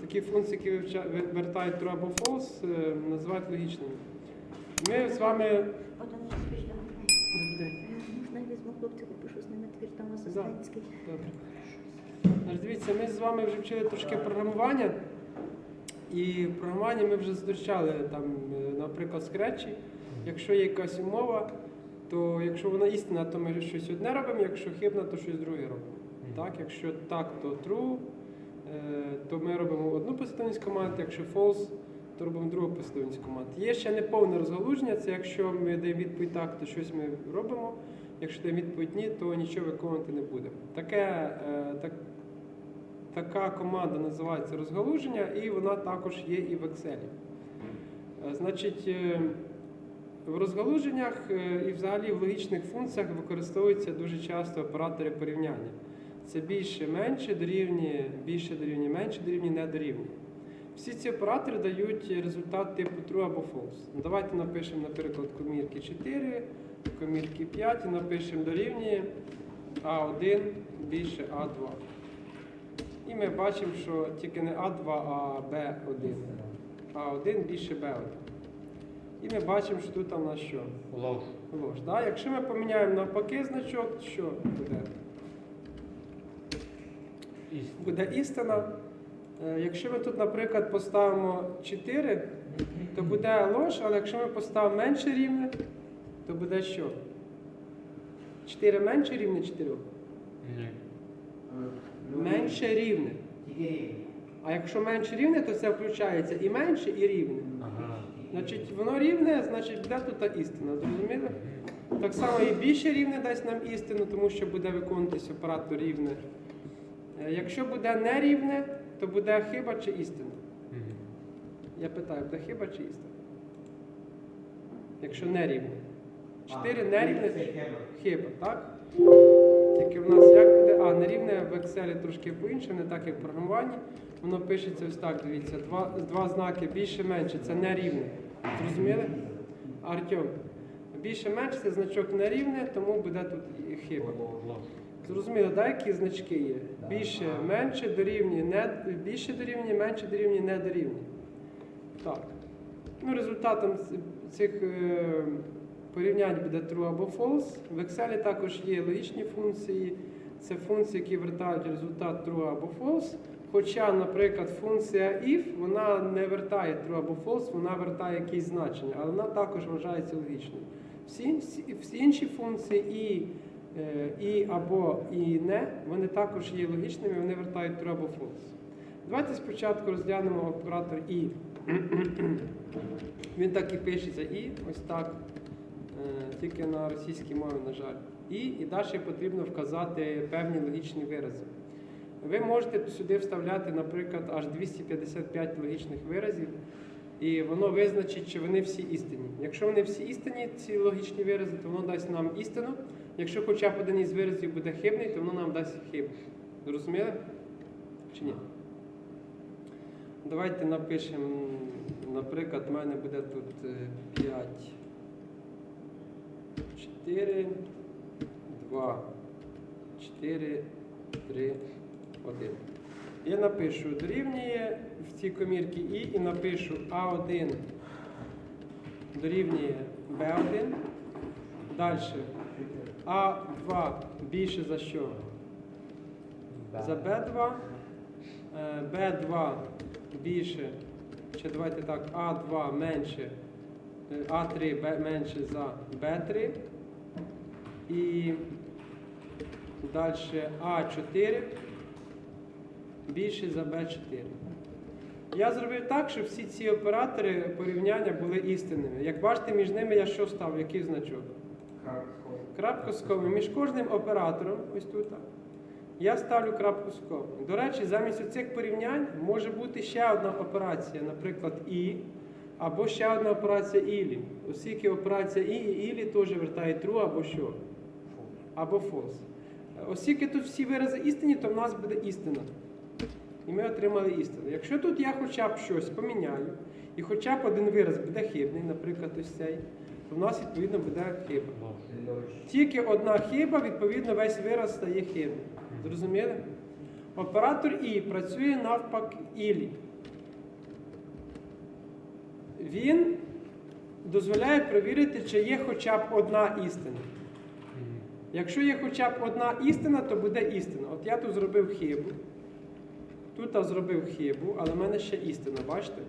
такі функції, які вертають true або false, е, називають логічними. Ми з вами. Один раз пішла. Добрий день. Можна я візьму хлопців, попишу з ними твір там асистентський. Добре. Дивіться, ми з вами вже вчили трошки програмування. І в програмуванні ми вже зустрічали там, е, наприклад, скретчі. Якщо є якась умова, то якщо вона істинна, то ми щось одне робимо, якщо хибна, то щось друге робимо. Так, якщо так, то true, е, то ми робимо одну послідовність команд, якщо false, то робимо другу послідовність команд. Є ще неповне розгалуження, це якщо ми даємо відповідь так, то щось ми робимо. Якщо даємо відповідь ні, то нічого виконувати не будемо. Таке, е, так, така команда називається розгалуження, і вона також є і в Excel. Е, Значить, е, в розгалуженнях е, і взагалі в логічних функціях використовуються дуже часто оператори порівняння. Це більше менше дорівнює, більше дорівнює, менше дорівнює, не дорівнює. Всі ці оператори дають результат типу true або false. Ну, Давайте напишемо, наприклад, комірки 4, комірки 5 і напишемо дорівнює А1 більше А2. І ми бачимо, що тільки не А2, а Б1. А1 більше Б1. І ми бачимо, що тут у нас що? Лов. Ложь. Да? Якщо ми поміняємо навпаки значок, що буде? Буде істина. Е, Якщо ми тут, наприклад, поставимо 4, то буде ложь, але якщо ми поставимо менше рівне, то буде що? 4 менше рівне 4? Ні. Менше рівне. А якщо менше рівне, то це включається і менше, і рівне. Ага. Значить, воно рівне, значить буде тут істина. Зрозуміли? Так само і більше рівне дасть нам істину, тому що буде виконуватись оператор рівне. Е, Якщо буде нерівне, то буде хиба чи істина. Я питаю, буде хиба чи істина? Якщо нерівне. 4 нерівне хиба, так? Тільки в нас як буде? А, нерівне в Excel трошки по-іншому, не так як в програмуванні. Воно пишеться ось так, дивіться, два, два знаки більше менше, це нерівне. Зрозуміли? Артем, більше менше це значок нерівне, тому буде тут хиба. Зрозуміло, да, які значки є? Більше, менше дорівнює, не, більше дорівнює, менше дорівнює, не дорівнює. Так. Ну, результатом цих е, порівнянь буде true або false. В Excel також є логічні функції. Це функції, які вертають результат true або false. Хоча, наприклад, функція if вона не вертає true або false, вона вертає якісь значення, але вона також вважається логічною. Всі, всі, інші функції і, і або і не, вони також є логічними, вони вертають true або false. Давайте спочатку розглянемо оператор і. Він так і пишеться і, ось так, е, тільки на російській мові, на жаль. І, і далі потрібно вказати певні логічні вирази. Ви можете сюди вставляти, наприклад, аж 255 логічних виразів, і воно визначить, чи вони всі істинні. Якщо вони всі істинні, ці логічні вирази, то воно дасть нам істину. Якщо хоча б один із виразів буде хибний, то воно нам дасть хибу. Зрозуміли? Чи ні? Давайте напишемо, наприклад, в мене буде тут е, 5, 4, 2, 4, 3, 1. Я напишу дорівнює в цій комірці І і напишу А1 дорівнює Б1. Далі А2 більше за що? За Б2. Е, Б2 більше, чи давайте так, А2 менше, е, А3 менше за Б3. І далі А4 більше за Б4. Я зробив так, щоб всі ці оператори порівняння були істинними. Як бачите, між ними я що став, який значок? Крапку з комою. Між кожним оператором, ось тут, я ставлю крапку з комою. До речі, замість цих порівнянь може бути ще одна операція, наприклад, і, або ще одна операція ілі. Оскільки операція і і ілі теж вертає true або що? Або false. Оскільки тут всі вирази істинні, то в нас буде істина. І ми отримали істину. Якщо тут я хоча б щось поміняю, і хоча б один вираз буде хибний, наприклад, ось цей, то в нас відповідно буде хиба. Тільки одна хиба, відповідно, весь вираз стає хибним. Зрозуміли? Оператор І працює навпаки ілі. Він дозволяє перевірити, чи є хоча б одна істина. Якщо є хоча б одна істина, то буде істина. От я тут зробив хибу. Тут я зробив хибу, але в мене ще істина, бачите?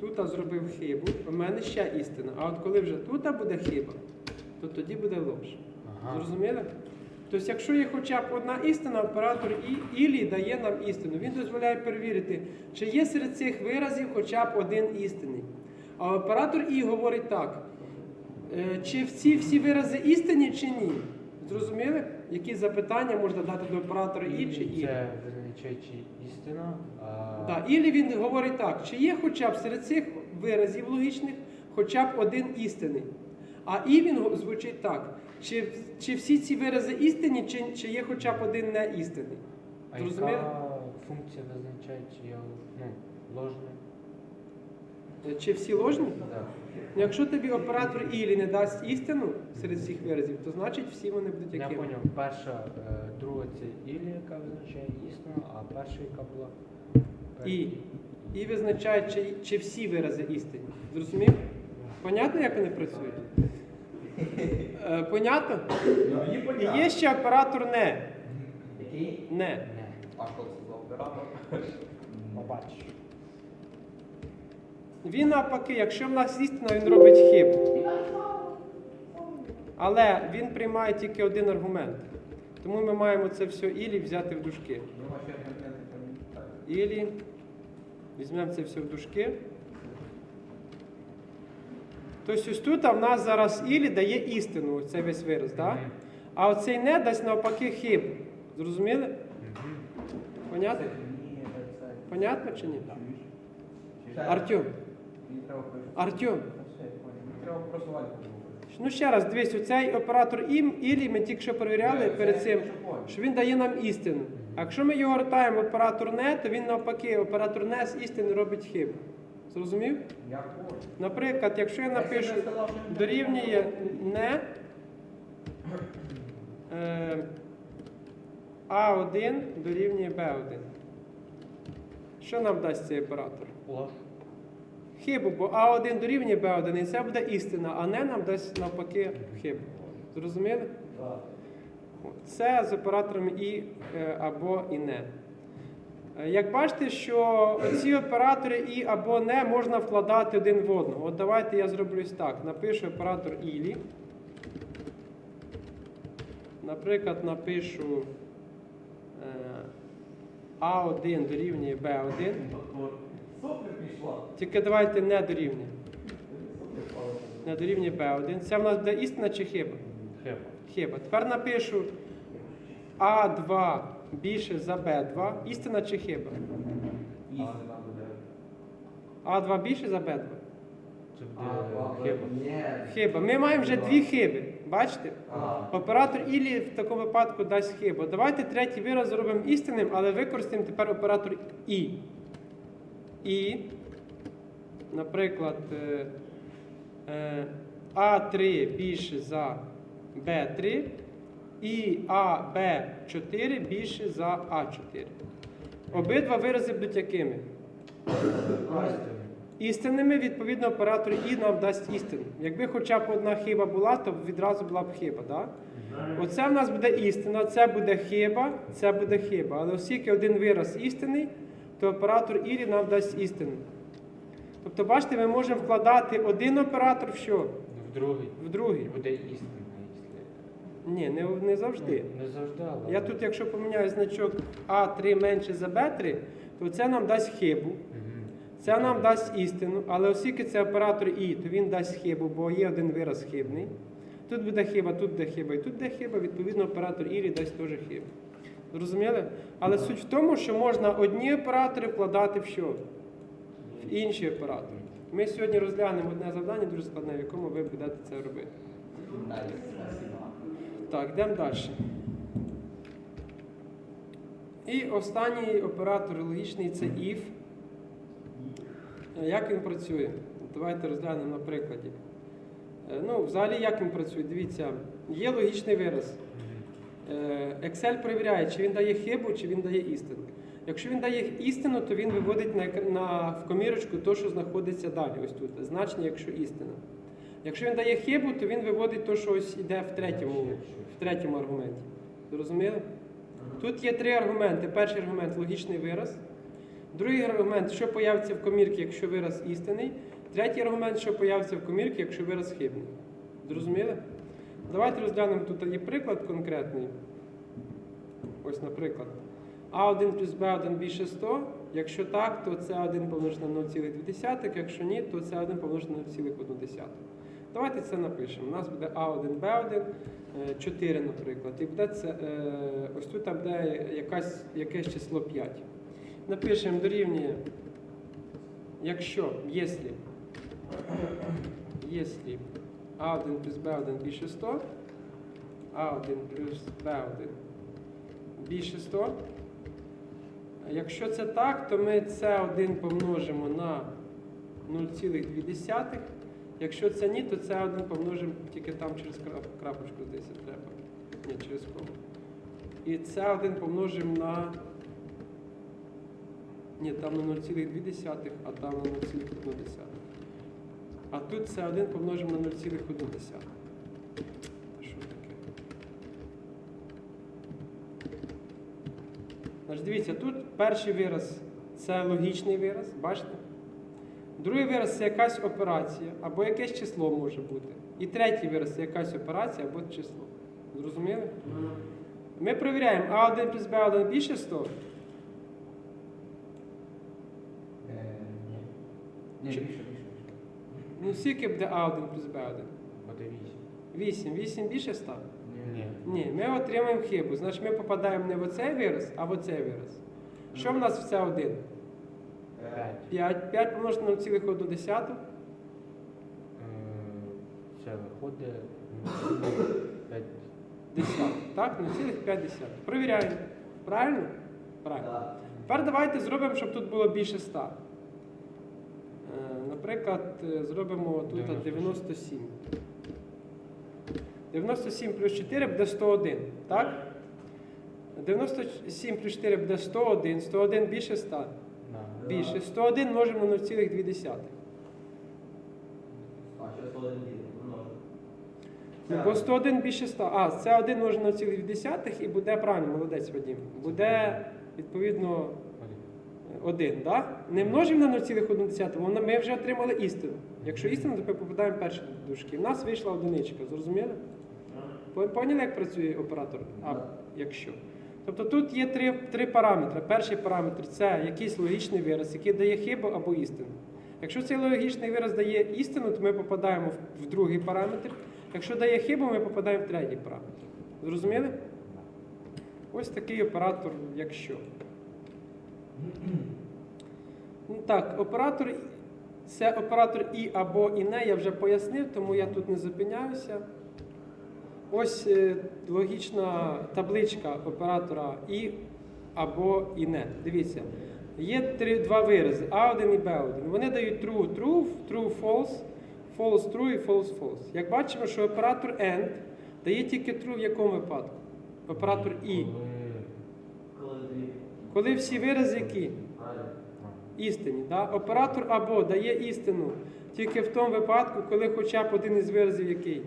Тут зробив хибу, в мене ще істина. А от коли вже тут буде хиба, то тоді буде ложь. Ага. Зрозуміли? Тобто, якщо є хоча б одна істина, оператор І- Ілі дає нам істину. Він дозволяє перевірити, чи є серед цих виразів хоча б один істинний. А оператор І говорить так: е, чи всі всі вирази істинні, чи ні? Зрозуміли? Які запитання можна дати до оператора І чи Ілі? Це визначає чи істина, а Так, Ілі він говорить так, чи є хоча б серед цих виразів логічних хоча б один істинний. А І він звучить так. Чи, чи всі ці вирази істинні, чи, чи є хоча б один не істинний? а яка функція визначає, чи є ну, ложне? Е, Чи всі ложні? Ну, Якщо тобі оператор Ілі не дасть істину серед всіх виразів, то значить всі вони будуть Я якими? поняв, перша, е, друга це ілі, яка визначає істину, а перша, яка була І. І визначає, чи, чи всі вирази істинні. Зрозумів? Понятно, як вони працюють? Е, понятно? І є ще оператор не. Який? Не. Не. А що це за оператор? Побачиш. Він навпаки, якщо в нас істина, він робить хибу. Але він приймає тільки один аргумент. Тому ми маємо це все ілі взяти в дужки. Ілі. Візьмемо це все в дужки. Тобто ось тут а в нас зараз ілі дає істину, цей весь вираз, так? А оцей не дасть навпаки хибу. Зрозуміли? Понятно? Понятно чи ні? Артем. Артем. Треба Ну ще раз, дивись, оцей оператор ім, ілі ми тільки що перевіряли Це перед цим, що він дає нам істину. А якщо ми його вертаємо в оператор не, то він навпаки, оператор не з істини робить хибу. Зрозумів? Наприклад, якщо я напишу дорівнює не е, А1 дорівнює Б1. Що нам дасть цей оператор? Хибу, бо А1 дорівнює Б1, і це буде істина, а не нам дасть навпаки хибу. Зрозуміли? Це з операторами і е, або і не. Е, Як бачите, що ці оператори і або не можна вкладати один в одного. От давайте я зроблю так. Напишу оператор ілі. Наприклад, напишу е, А1 дорівнює Б1. Тільки давайте не дорівнює. Не дорівнює Б1. Це в нас буде істина чи хиба? Хиба. Хиба. Тепер напишу А2 більше за Б2. Істина чи хиба? Істина. А2 більше за Б2? Це А, буде хиба. Хиба. Ми маємо вже дві хиби. Бачите? А. Оператор Ілі в такому випадку дасть хибу. Давайте третій вираз зробимо істинним, але використаємо тепер оператор І. І, наприклад, е, е, А3 більше за Б3 і АБ4 більше за А4. Обидва вирази будуть якими? Істинними, відповідно, оператор І нам дасть істину. Якби хоча б одна хиба була, то відразу була б хиба. Да? Оце в нас буде істина, це буде хиба, це буде хиба. Але оскільки один вираз істинний, то оператор Ірі нам дасть істину. Тобто, бачите, ми можемо вкладати один оператор в що? В другий. В другий. І буде істина. Ні, не, не завжди. Ну, Не завжди, але. Я тут, якщо поміняю значок А3 менше за Б3, то це нам дасть хибу. Це нам дасть істину, але оскільки це оператор І, то він дасть хибу, бо є один вираз хибний. Тут буде хиба, тут буде хиба і тут буде хиба, відповідно, оператор Ірі дасть теж хибу. Зрозуміли? Але суть в тому, що можна одні оператори вкладати в що? В інші оператори. Ми сьогодні розглянемо одне завдання дуже складне, в якому ви будете це робити. Так, йдемо далі. І останній оператор логічний це if. Як він працює? Давайте розглянемо на прикладі. Е, Ну, взагалі, як він працює? Дивіться, є логічний вираз. Е, Excel перевіряє, чи він дає хибу, чи він дає істину. Якщо він дає істину, то він виводить на, на в комірочку те, що знаходиться далі, ось тут, значення, якщо істина. Якщо він дає хибу, то він виводить те, що ось йде в третьому, в третьому аргументі. Зрозуміли? Тут є три аргументи. Перший аргумент логічний вираз. Другий аргумент, що появиться в комірці, якщо вираз істинний. Третій аргумент, що появиться в комірці, якщо вираз хибний. Зрозуміли? Давайте розглянемо тут є приклад конкретний. Ось, наприклад. А1 плюс Б1 більше 100. Якщо так, то С1 помножити на 0,2. Якщо ні, то С1 помножити на 0,1. Давайте це напишемо. У нас буде А1, Б1, 4, наприклад. І буде це, е, ось тут буде якась, якесь число 5. Напишемо дорівнює, якщо, якщо, якщо А1 плюс Б1 більше 100, А1 плюс Б1 більше 100. Якщо це так, то ми С1 помножимо на 0,2. Якщо це ні, то С1 помножимо тільки там через крапочку, здається, треба. Ні, через кому. І С1 помножимо на. Ні, там на 0,2, а там на 0,1. А тут С1 помножимо на 0,1. Та Що таке? Значить, дивіться, тут перший вираз це логічний вираз, бачите? Другий вираз це якась операція, або якесь число може бути. І третій вираз це якась операція або число. Зрозуміли? Ми перевіряємо А1 плюс Б1 більше 100. Е, Чи-. Ну, скільки буде А1 плюс Б1? Буде вісім. 8. 8 більше 100? Ні. Ні, ми отримаємо хибу. Значить, ми попадаємо не в оцей вираз, а в оцей вираз. Що в нас в це 1? П'ять. 5. 5 помножити на 0,1. Е, Це виходить м, п'ять. Десяток. Так? 0,5. Провіряємо. Правильно? Правильно. Тепер давайте зробимо, щоб тут було більше 100. Е, Наприклад, е, зробимо тут 97. 97 плюс 4 буде 101. Так? 97 плюс 4 буде 101. 101 більше 100. Більше. 101 множимо на 0,2. А, ще 101 діти. Ну, бо 101 більше 100. А, це 1 множимо на 0,2 і буде правильно, молодець Вадим. Буде, відповідно, Один. 1, да? Не множимо на 0,1, бо ми вже отримали істину. Якщо істина, то ми попадаємо в перші дужки. У нас вийшла одиничка, зрозуміли? Поняли, як працює оператор? А, якщо. Тобто тут є три, три параметри. Перший параметр це якийсь логічний вираз, який дає хибу або істину. Якщо цей логічний вираз дає істину, то ми попадаємо в, в другий параметр. Якщо дає хибу, ми попадаємо в третій параметр. Зрозуміли? Ось такий оператор, якщо. Ну, так, оператор це оператор і або і не, я вже пояснив, тому я тут не зупиняюся. Ось е, логічна табличка оператора і або і не. Дивіться, є три, два вирази А1 і Б1. Вони дають true, true, true, false, false, true і false, false. Як бачимо, що оператор AND дає тільки true в якому випадку? Оператор і. Коли всі вирази які? Істинні. Да? Оператор або дає істину тільки в тому випадку, коли хоча б один із виразів який?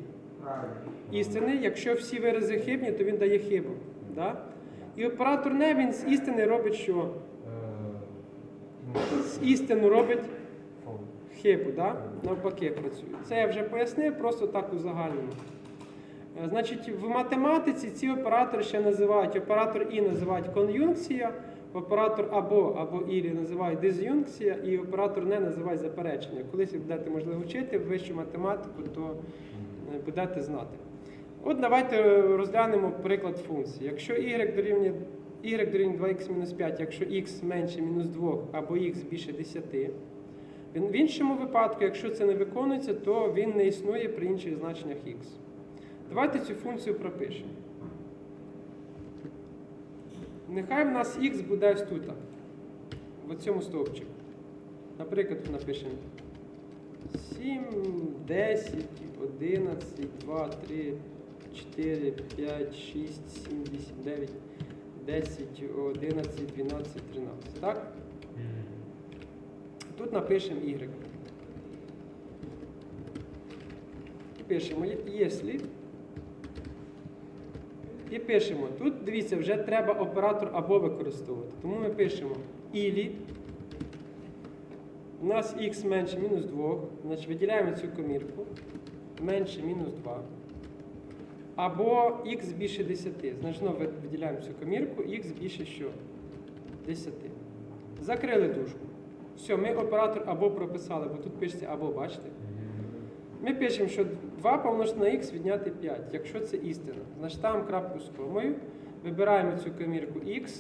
Істини. Якщо всі вирази хибні, то він дає хибу. Да? І оператор не він з істини робить що? е, З істину робить хибу, да? навпаки працює. Це я вже пояснив, просто так у загальному. Е, Значить, в математиці ці оператори ще називають оператор І називають кон'юнкція, оператор або або ілі називають диз'юнкція, і оператор не називають заперечення. Колись ви будете, можливо, вчити вищу математику, то е, будете знати. От давайте розглянемо приклад функції. Якщо y дорівнює y дорівнює 2x-5, якщо x менше мінус 2 або x більше 10, в іншому випадку, якщо це не виконується, то він не існує при інших значеннях x. Давайте цю функцію пропишемо. Нехай в нас x буде ось тут, в цьому стовпчику. Наприклад, напишемо 7, 10, 11, 2, 3, 4, 5, 6, 7, 8, 9, 10, 11, 12, 13. Так? Тут напишемо Y. Пишемо, якщо. І пишемо. Тут, дивіться, вже треба оператор або використовувати. Тому ми пишемо ілі. У нас х менше мінус 2. Значить виділяємо цю комірку. Менше мінус 2. Або х більше 10. Значить, знову виділяємо цю комірку, х більше що? 10. Закрили дужку. Все, ми оператор або прописали, бо тут пишеться або, бачите? Ми пишемо, що 2 помножити на х відняти 5, якщо це істина. Значить ставимо крапку з комою, вибираємо цю комірку х,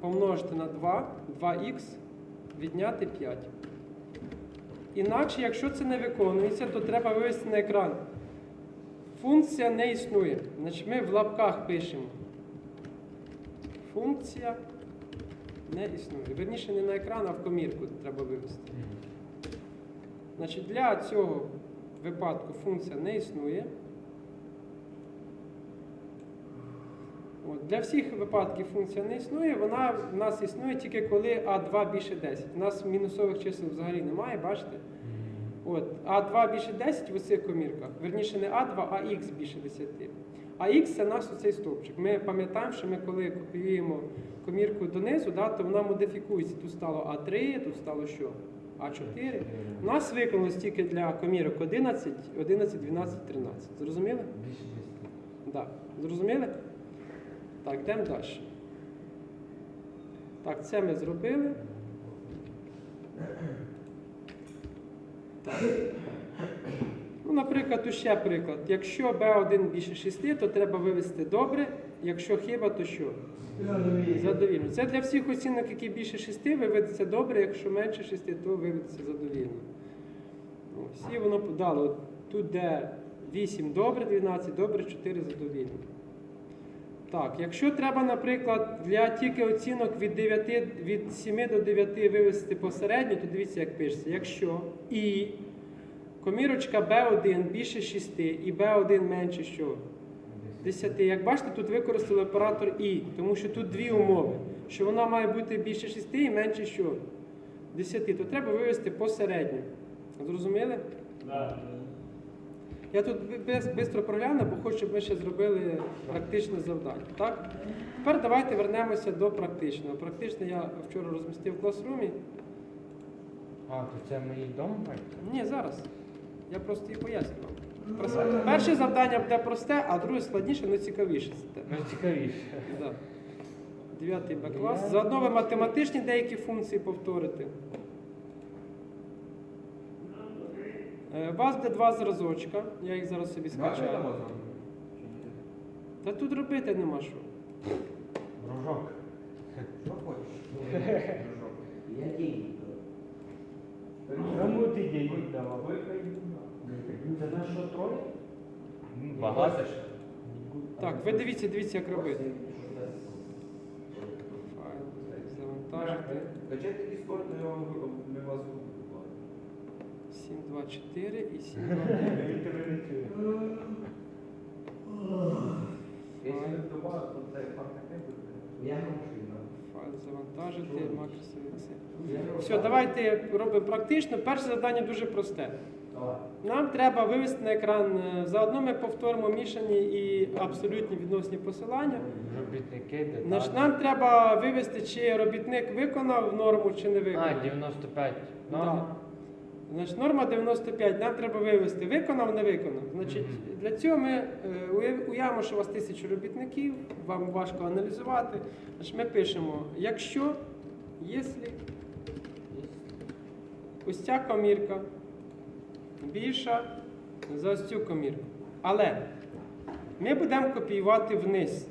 помножити на 2, 2х, відняти 5. Інакше, якщо це не виконується, то треба вивести на екран. Функція не існує. Значить, ми в лапках пишемо. Функція не існує. Верніше не на екран, а в комірку треба вивести. Значить, для цього випадку функція не існує. От, для всіх випадків функція не існує, вона в нас існує тільки коли А2 більше 10. У нас мінусових чисел взагалі немає, бачите? От, А2 більше 10 в цих комірках. Верніше не А2, а Х більше 10. А Х це наш оцей стовпчик. Ми пам'ятаємо, що ми коли копіюємо комірку донизу, да, то вона модифікується. Тут стало А3, тут стало що? А4. У нас виконалось тільки для комірок 11, 11, 12, 13. Зрозуміли? Так. Зрозуміли? Так, йдемо далі. Так, це ми зробили. Так. Ну, наприклад, ще приклад. Якщо B1 більше 6, то треба вивести добре. Якщо хіба, то що? Задовільно. Це для всіх оцінок, які більше 6, виведеться добре, якщо менше 6, то виведеться задовільно. Ось, і воно подало. Тут де 8 добре, 12 добре, 4 задовільно. Так, якщо треба, наприклад, для тільки оцінок від 9, від 7 до 9 вивести посередньо, то дивіться, як пишеться. Якщо і комірочка B1 більше 6 і B1 менше що? 10. Як бачите, тут використали оператор І, тому що тут дві умови. Що вона має бути більше 6 і менше що? 10. То треба вивести посередньо. Зрозуміли? Я тут швидко прогляну, бо хочу, щоб ми ще зробили практичне завдання. Так? Тепер давайте вернемося до практичного. Практичне я вчора розмістив в класрумі. А, то це мої дома? Ні, зараз. Я просто її поясню вам. Перше завдання буде просте, а друге складніше, але цікавіше. Ну цікавіше. Да. Дев'ятий Б клас. Заодно ви математичні деякі функції повторите. Е, У вас буде два зразочка, я їх зараз собі скачаю. Та тут робити нема що. Дружок. Що хочеш? Я деньги. Кому ти деньги давав? Це на що троє? Багато. Так, ви дивіться, дивіться, як робити. Файл, завантажити. Качайте Discord, я вам ми вас викупимо. 7, 2, 4 і 7, 2, 9. Якщо не то це факт не буде. Я. Файл завантажити, макроселекція. Все, давайте робимо практично. Перше завдання дуже просте. Нам треба вивести на екран. е, Заодно ми повторимо мішані і абсолютні відносні посилання. Робітники, деталі. Нам треба вивести, чи робітник виконав норму, чи не А, виконав. 95. Да. Норма? Значить, норма 95. Нам треба вивести, виконав, не виконав. Значить, Мгм. для цього ми е, уявимо, що у вас тисячу робітників, вам важко аналізувати. Значить, ми пишемо, якщо, якщо ось ця комірка більша за ось цю комірку. Але ми будемо копіювати вниз.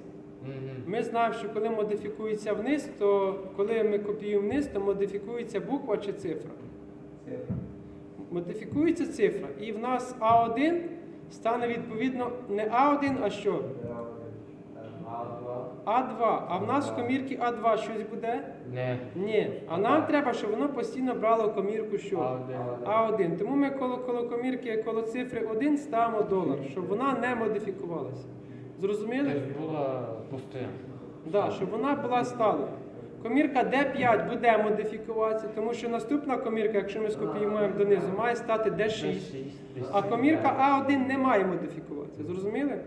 Ми знаємо, що коли модифікується вниз, то коли ми копіюємо вниз, то модифікується буква чи цифра. Цифра. Модифікується цифра, і в нас А1 стане відповідно не А1, а що? А2. А2. В нас в комірці А2 щось буде? Не. Ні. А нам треба, щоб воно постійно брало комірку що? А1. А1. Тому ми коло, коло комірки, коло цифри 1 ставимо долар, щоб вона не модифікувалася. Зрозуміли? Тобто була постійна. Да, щоб вона була сталою. Комірка D5 буде модифікуватися, тому що наступна комірка, якщо ми скопіюємо донизу, має стати D6. А комірка А1 не має модифікуватися. Зрозуміли?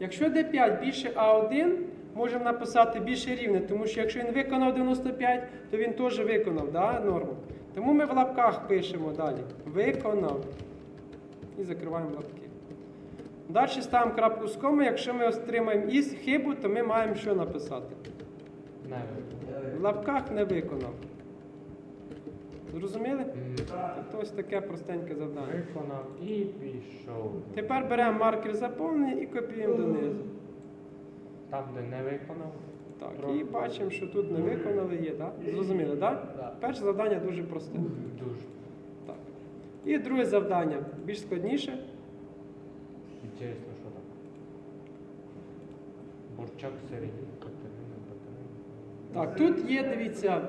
Якщо D5 більше А1, можемо написати більше рівне, тому що якщо він виконав 95, то він теж виконав да, норму. Тому ми в лапках пишемо далі. Виконав. І закриваємо лапки. Далі ставимо крапку з коми. Якщо ми отримаємо із хибу, то ми маємо що написати? Не. В лапках не виконав. Зрозуміли? Тобто ось таке простеньке завдання. Виконав і пішов. Тепер беремо маркер заповнення і копіюємо донизу. Там, де не виконав. Так, і бачимо, що тут не виконали є, так? Зрозуміли, так? Да. Перше завдання дуже просте. Дуже. Так. І друге завдання більш складніше. Інтересно, що там. Борчак середній, Катерина, Катерина. Так, тут є, дивіться,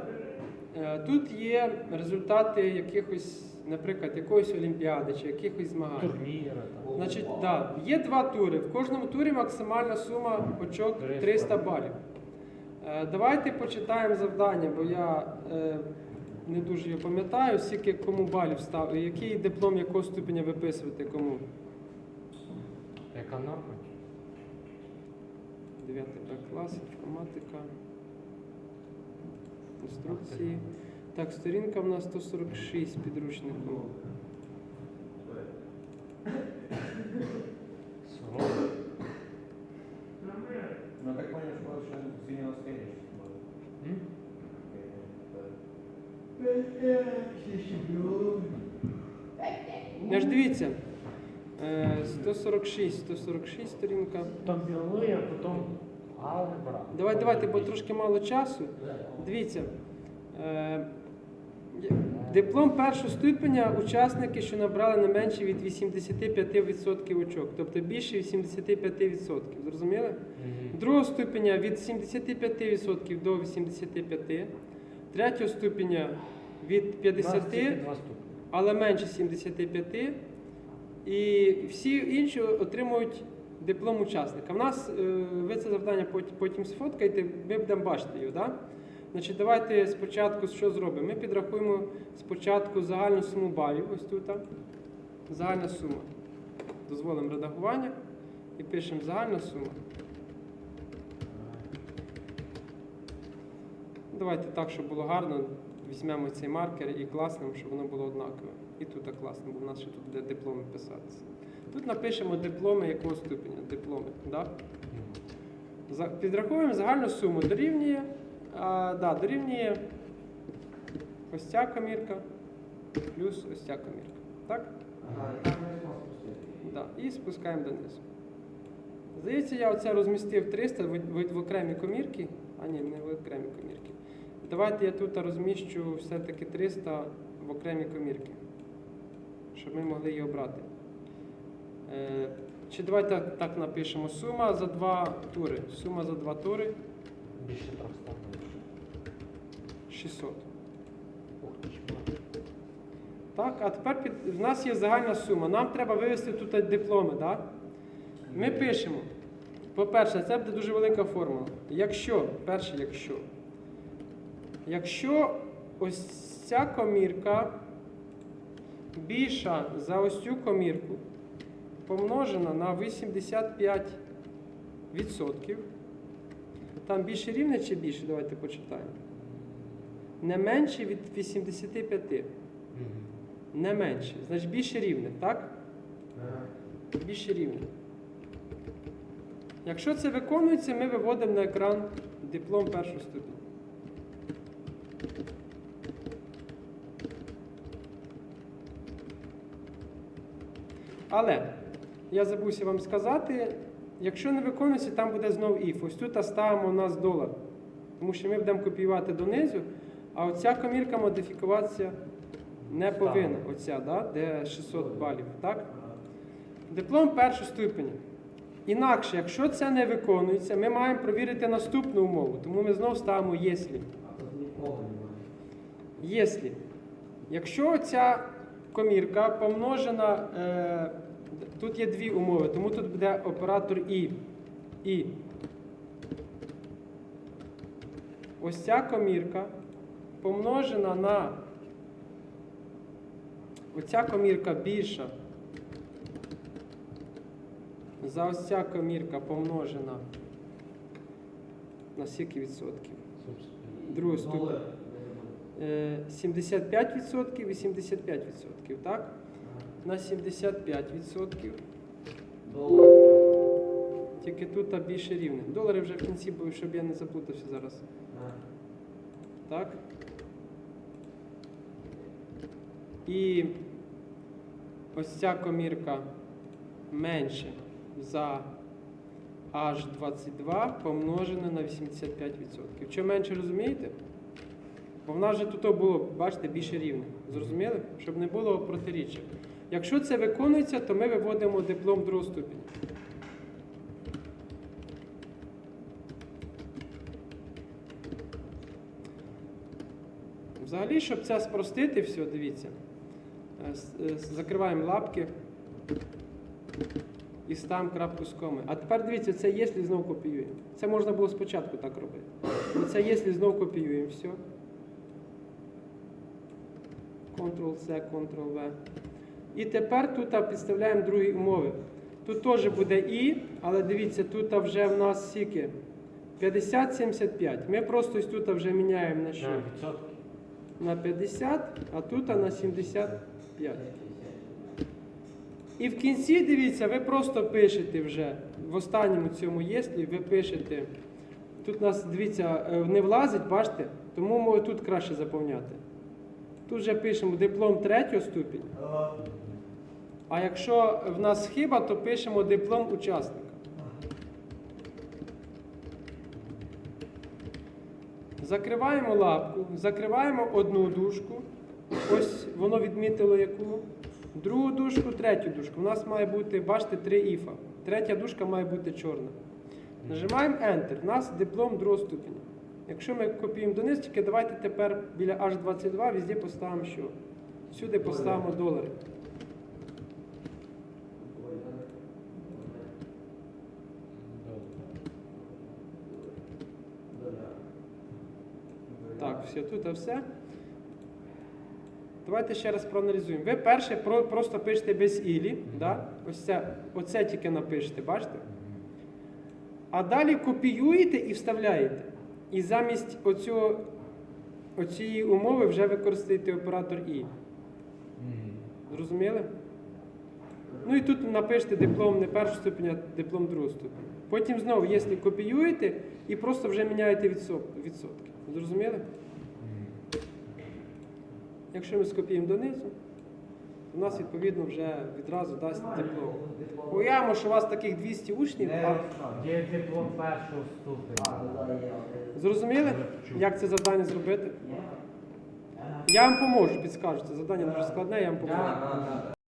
е, тут є результати якихось, наприклад, якоїсь олімпіади чи якихось змагань. Турніри там. Значить, да, є два тури. В кожному турі максимальна сума очок 300. 300 балів. Е, Давайте почитаємо завдання, бо я е, не дуже його пам'ятаю, скільки кому балів став, який диплом якого ступеня виписувати кому. Яка норма? 9 Б клас, інформатика, інструкції. Так, сторінка в нас 146 підручнику. Сурово. Ну так понял, что еще змінилось конечно. М? Я ж дивіться. е, 146, 146 сторінка. Там біологія, потім алгебра. Давай, давайте, бо трошки мало часу. Дивіться. Диплом першого ступеня учасники, що набрали не менше від 85% очок, тобто більше 85%. Зрозуміли? Другого ступеня від 75% до 85%. Третього ступеня від 50%, тільки два ступені. але менше 75%. І всі інші отримують диплом учасника. В нас е, ви це завдання потім сфоткаєте, ми будемо бачити його. Да? Значить, давайте спочатку що зробимо? Ми підрахуємо спочатку загальну суму балів. Ось тут. Загальна сума. Дозволимо редагування і пишемо загальна сума. Давайте так, щоб було гарно. Візьмемо цей маркер і класнемо, щоб воно було однакове. І тут так класно, бо в нас ще тут буде дипломи писатися. Тут напишемо дипломи якого ступеня. Дипломи. Да? Підраховуємо загальну суму. Дорівнює, да, дорівнює ось ця комірка плюс ось ця комірка. Так? Ага. Да. І спускаємо донизу. Здається, я оце розмістив 300 в, в, в окремі комірки. А ні, не в окремі комірки. Давайте я тут розміщу все-таки 300 в окремі комірки, щоб ми могли її обрати. Е, чи давайте так, напишемо. Сума за два тури. Сума за два тури Більше 300 буде. 600. Ух ти ж, мать. Так, а тепер під... в нас є загальна сума. Нам треба вивести тут дипломи. Да? Ми пишемо. По-перше, це буде дуже велика формула. Якщо, перше, якщо. Якщо ось ця комірка більша за ось цю комірку помножена на 85%, там більше рівне чи більше? Давайте почитаємо. Не менше від 85. Не менше. Значить більше рівне, так? Більше рівне. Якщо це виконується, ми виводимо на екран диплом першого ступеня. Але я забувся вам сказати, якщо не виконується, там буде знов if. Ось тут ставимо у нас долар. Тому що ми будемо копіювати донизу, а оця комірка модифікуватися не повинна. Оця, да? де 600 балів. Так? Диплом першого ступеня. Інакше, якщо це не виконується, ми маємо провірити наступну умову. Тому ми знову ставимо «єслі». Єслі. Якщо ця комірка помножена, е, тут є дві умови, тому тут буде оператор І. І. Ось ця комірка помножена на оця комірка більша. За ось ця комірка помножена на скільки відсотків? Другу ступень. Е, 75% і 85%, так? На 75%. Тільки тут більше рівне. Долари вже в кінці щоб я не заплутався зараз. Так? І ось ця комірка менше за H22 помножене на 85%. Що менше розумієте? Бо в нас же тут було, бачите, більше рівне. Зрозуміли? Щоб не було протиріччя. Якщо це виконується, то ми виводимо диплом другого ступеня. Взагалі, щоб це спростити, все, дивіться. Е, е, Закриваємо лапки і ставимо крапку з коми. А тепер дивіться, це єслі знову копіюємо. Це можна було спочатку так робити. Оце єслі знову копіюємо, все. Ctrl-C, Ctrl-V. І тепер тут підставляємо другі умови. Тут теж буде І, але дивіться, тут вже в нас скільки? 50-75. Ми просто тут вже міняємо на що? На 50, а тут на 75. І в кінці, дивіться, ви просто пишете вже в останньому цьому єслі, ви пишете. Тут у нас, дивіться, е, не влазить, бачите? Тому ми тут краще заповняти. Тут вже пишемо диплом третього ступеня. А якщо в нас хиба, то пишемо диплом учасника. Закриваємо лапку, закриваємо одну дужку. Ось воно відмітило яку. Другу дужку, третю дужку. У нас має бути, бачите, три іфа. Третя дужка має бути чорна. Нажимаємо Enter. У нас диплом другого ступеня. Якщо ми копіюємо дониз, тільки давайте тепер біля H22 везде поставимо що? Сюди поставимо долари. Так, все, тут все. Давайте ще раз проаналізуємо. Ви перше про, просто пишете без ілі, да? Ось це, оце тільки напишете, бачите? А далі копіюєте і вставляєте. І замість оцього, оцієї умови вже використаєте оператор І. Зрозуміли? Ну і тут напишете диплом не першого ступеня, а диплом другого ступеня. Потім знову, якщо копіюєте, і просто вже міняєте відсотки. Зрозуміли? Якщо ми скопіюємо донизу, у нас відповідно вже відразу дасть диплом. Уявимо, що у вас таких 200 учнів. А... Є диплом першого ступеня. Зрозуміли, як це завдання зробити? Я вам поможу, підскажу. Це завдання дуже складне, я вам поможу.